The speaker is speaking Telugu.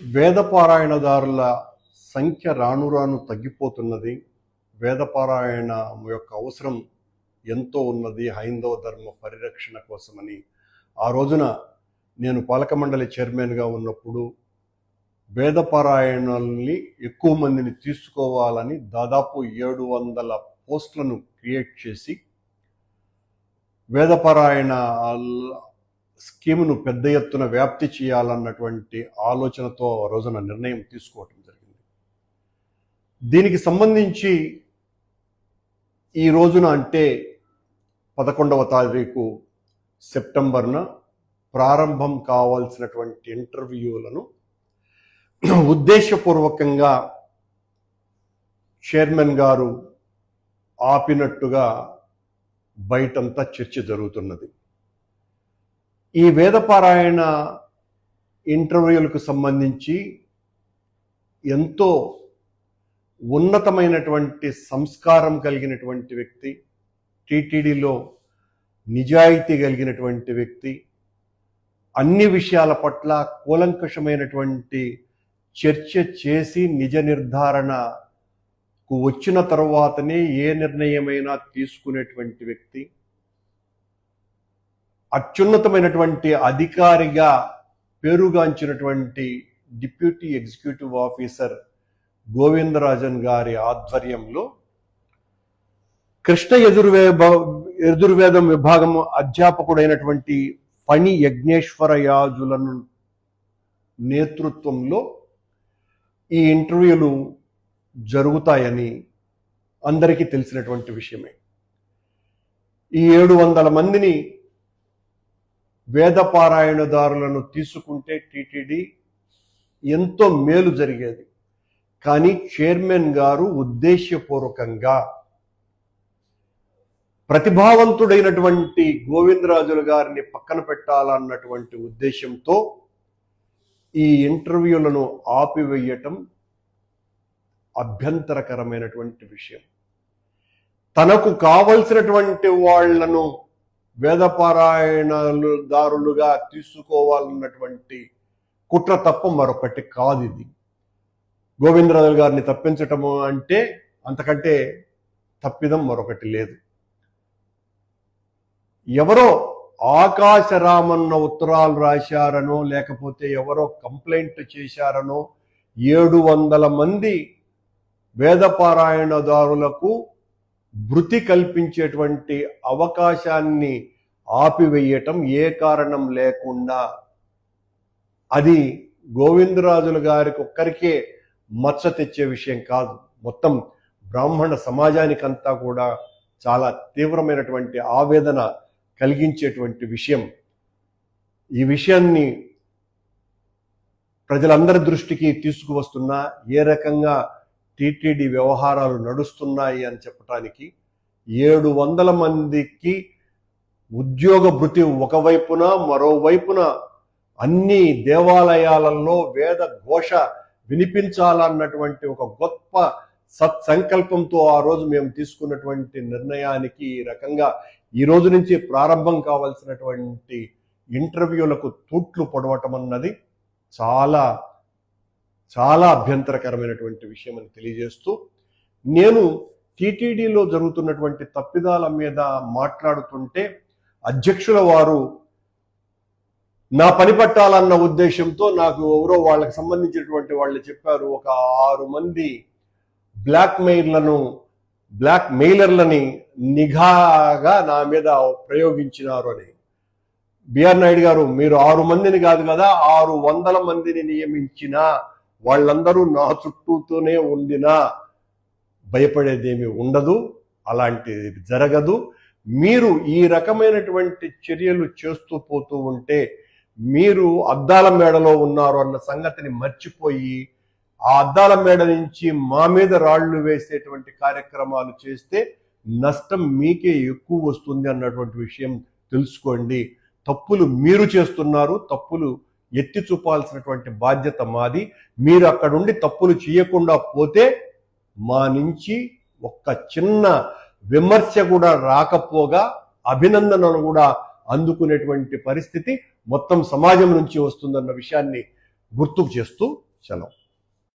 వేదపారాయణదారుల సంఖ్య రాను రాను తగ్గిపోతున్నది. వేదపారాయణ యొక్క అవసరం ఎంతో ఉన్నది హైందవ ధర్మ పరిరక్షణ కోసమని. ఆ రోజున నేను పాలక మండలి చైర్మన్గా ఉన్నప్పుడు వేదపారాయణల్ని ఎక్కువ మందిని తీసుకోవాలని దాదాపు ఏడు వందల పోస్టులను క్రియేట్ చేసి వేదపారాయణ స్కీమును పెద్ద ఎత్తున వ్యాప్తి చేయాలన్నటువంటి ఆలోచనతో ఆ రోజున నిర్ణయం తీసుకోవటం జరిగింది. దీనికి సంబంధించి ఈ రోజున అంటే పదకొండవ తారీఖు సెప్టెంబర్న ప్రారంభం కావాల్సినటువంటి ఇంటర్వ్యూలను ఉద్దేశపూర్వకంగా చైర్మన్ గారు ఆపినట్టుగా బయటంతా చర్చ జరుగుతున్నది. ఈ వేదపారాయణ ఇంటర్వ్యూలకు సంబంధించి ఎంతో ఉన్నతమైనటువంటి సంస్కారం కలిగినటువంటి వ్యక్తి టీటీడీలో నిజాయితీ కలిగినటువంటి వ్యక్తి అన్ని విషయాల పట్ల కూలంకషమైనటువంటి చర్చ చేసి నిజ నిర్ధారణకు వచ్చిన తర్వాతనే ఏ నిర్ణయమైనా తీసుకునేటువంటి వ్యక్తి. అత్యున్నతమైనటువంటి అధికారిగా పేరుగాంచినటువంటి డిప్యూటీ ఎగ్జిక్యూటివ్ ఆఫీసర్ గోవిందరాజన్ గారి ఆధ్వర్యంలో కృష్ణ యజుర్వే ఎదుర్వేదం విభాగం అధ్యాపకుడైనటువంటి ఫణి యజ్ఞేశ్వర యాజులను నేతృత్వంలో ఈ ఇంటర్వ్యూలు జరుగుతాయని అందరికీ తెలిసినటువంటి విషయమే. ఈ ఏడు వందల మందిని వేదపారాయణదారులను తీసుకుంటే టీటీడీ ఎంతో మేలు జరిగేది. కానీ చైర్మన్ గారు ఉద్దేశ్యపూర్వకంగా ప్రతిభావంతుడైనటువంటి గోవిందరాజుల గారిని పక్కన పెట్టాలన్నటువంటి ఉద్దేశంతో ఈ ఇంటర్వ్యూలను ఆపివేయటం అభ్యంతరకరమైనటువంటి విషయం. తనకు కావలసినటువంటి వాళ్ళను వేదపారాయణదారులుగా తీసుకోవాలన్నటువంటి కుట్ర తప్ప మరొకటి కాదు ఇది. గోవిందరాజు గారిని తప్పించటము అంటే అంతకంటే తప్పిదం మరొకటి లేదు. ఎవరో ఆకాశరామన్న ఉత్తరాలు రాశారనో లేకపోతే ఎవరో కంప్లైంట్ చేశారనో ఏడు వందల మంది వేదపారాయణదారులకు భృతి కల్పించేటువంటి అవకాశాన్ని ఆపివేయటం ఏ కారణం లేకుండా అది గోవిందరాజుల గారికి ఒక్కరికే మచ్చ తెచ్చే విషయం కాదు. మొత్తం బ్రాహ్మణ సమాజానికంతా కూడా చాలా తీవ్రమైనటువంటి ఆవేదన కలిగించేటువంటి విషయం. ఈ విషయాన్ని ప్రజలందరి దృష్టికి తీసుకువస్తున్నా ఏ రకంగా టీటీడీ వ్యవహారాలు నడుస్తున్నాయి అని చెప్పడానికి ఏడు వందల మందికి ఉద్యోగ భృతి ఒకవైపున మరోవైపున అన్ని దేవాలయాలలో వేద ఘోష వినిపించాలన్నటువంటి ఒక గొప్ప సత్సంకల్పంతో ఆ రోజు మేము తీసుకున్నటువంటి నిర్ణయానికి ఈ రకంగా ఈ రోజు నుంచి ప్రారంభం కావాల్సినటువంటి ఇంటర్వ్యూలకు తూట్లు పొడవటం అన్నది చాలా చాలా అభ్యంతరకరమైనటువంటి విషయం అని తెలియజేస్తూ నేను టీటీడీలో జరుగుతున్నటువంటి తప్పిదాల మీద మాట్లాడుతుంటే అధ్యక్షుల వారు నా పని పట్టాలన్న ఉద్దేశంతో నాకు ఎవరో వాళ్ళకి సంబంధించినటువంటి వాళ్ళు చెప్పారు. ఒక ఆరు మంది బ్లాక్ మెయిల్లను బ్లాక్ మెయిలర్లని నిఘాగా నా మీద ప్రయోగించినారు అని. బిఆర్ నాయుడు గారు మీరు ఆరు మందిని కాదు కదా ఆరు వందల మందిని నియమించిన వాళ్ళందరూ నా చుట్టూతోనే ఉండినా భయపడేదేమి ఉండదు అలాంటిది జరగదు. మీరు ఈ రకమైనటువంటి చర్యలు చేస్తూ పోతూ ఉంటే మీరు అద్దాల మేడలో ఉన్నారు అన్న సంగతిని మర్చిపోయి ఆ అద్దాల మేడ నుంచి మా మీద రాళ్ళు వేసేటువంటి కార్యక్రమాలు చేస్తే నష్టం మీకే ఎక్కువ వస్తుంది అన్నటువంటి విషయం తెలుసుకోండి. తప్పులు మీరు చేస్తున్నారు తప్పులు ఎత్తి చూపాల్సినటువంటి బాధ్యత మాది. మీరు అక్కడుండి తప్పులు చేయకుండా పోతే మా నుంచి ఒక్క చిన్న విమర్శ కూడా రాకపోగా అభినందనలు కూడా అందుకునేటువంటి పరిస్థితి మొత్తం సమాజం నుంచి వస్తుందన్న విషయాన్ని గుర్తుకు చేస్తూ సెలవు.